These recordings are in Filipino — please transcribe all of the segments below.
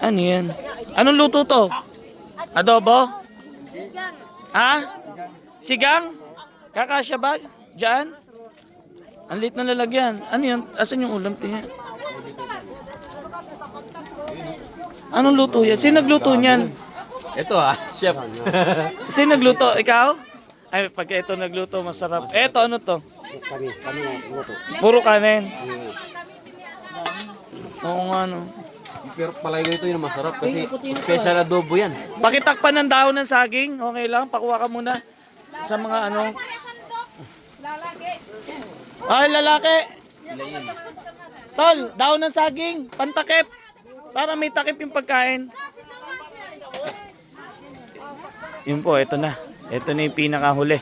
Ano yan? Anong luto to? Adobo? Ha? Sigang? Kakasya ba? Diyan? Ang liit na lalagyan. Ano yan? Asan yung ulam? Tingnan. Anong luto yan? Sino nagluto niyan? Ito ah, chef. Sino nagluto? Ikaw? Ay, pag ito nagluto, masarap. Eto, ano to? Kami, kami na luto. Puro kanin. Oo nga, no. Pero palay ko ito yung masarap kasi special adobo yan. Pakitakpan ng dahon ng saging. Okay lang, pakuha ka muna. Sa mga ano. Ay, lalaki. Tol, dahon ng saging. Pantakip. Para may takip yung pagkain. Yun po, ito na. Ito na yung pinakahuli.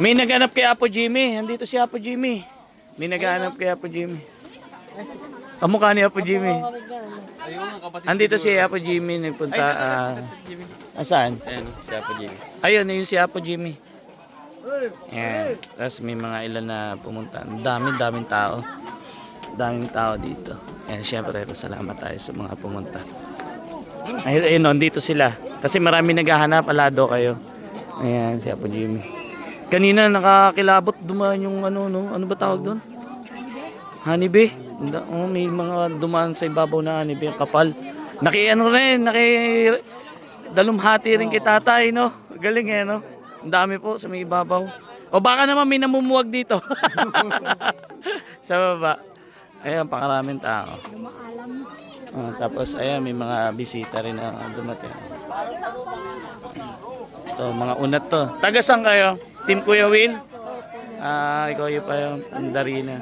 May naghanap kay Apo Jimmy. Andito si Apo Jimmy. May naghanap kay Apo Jimmy. Kamukha ni Apo Jimmy. Ayun, kapatid. Andito si Apo Jimmy nagpunta. ah asaan? Ayan, chef po Jimmy. Ayun, yun si Apo Jimmy. Yan. Tapos may mga ilan na pumunta. Ang daming, daming tao. Daming tao dito. Yan, syempre, salamat tayo sa mga pumunta. Ayun, ayun, no, dito sila. Kasi marami naghahanap, alado kayo. Ayan, si Apo Jimmy. Kanina nakakilabot dumaan yung ano, no? Ano ba tawag doon? Honeybee. Oh, may mga dumaan sa ibabaw na honeybee, kapal. Naki ano rin, naki dalumhati rin kay tatay, no? Galing eh, no? Ang dami po sa may ibabaw. O baka naman may namumuwag dito. sa baba. Ayan, pakaraming tao. Ah, tapos, ayan, may mga bisita rin na dumating. Ito, mga unat to. Taga saan kayo? Team Kuya Will? Ah, ikaw yung pa yung Darina.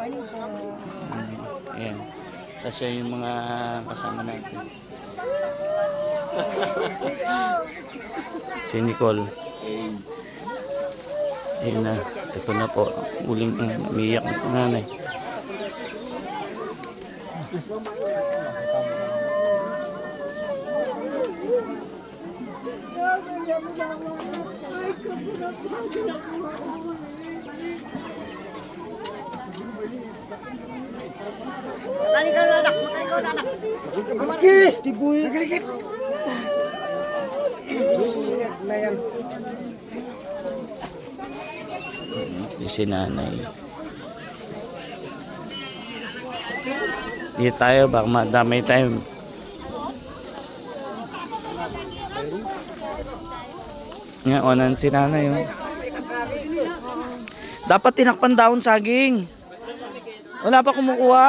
Yan yung mga kasama natin. si Nicole. Ayun na. Ito na po. Uling uh, umiyak na si nanay. Malaki! Tiboy! Nagligit! Yung si nanay. Dito tayo, baka madamay tayo. Nga, onan si nanay. Oh. Dapat tinakpan daon saging. Wala pa kumukuha.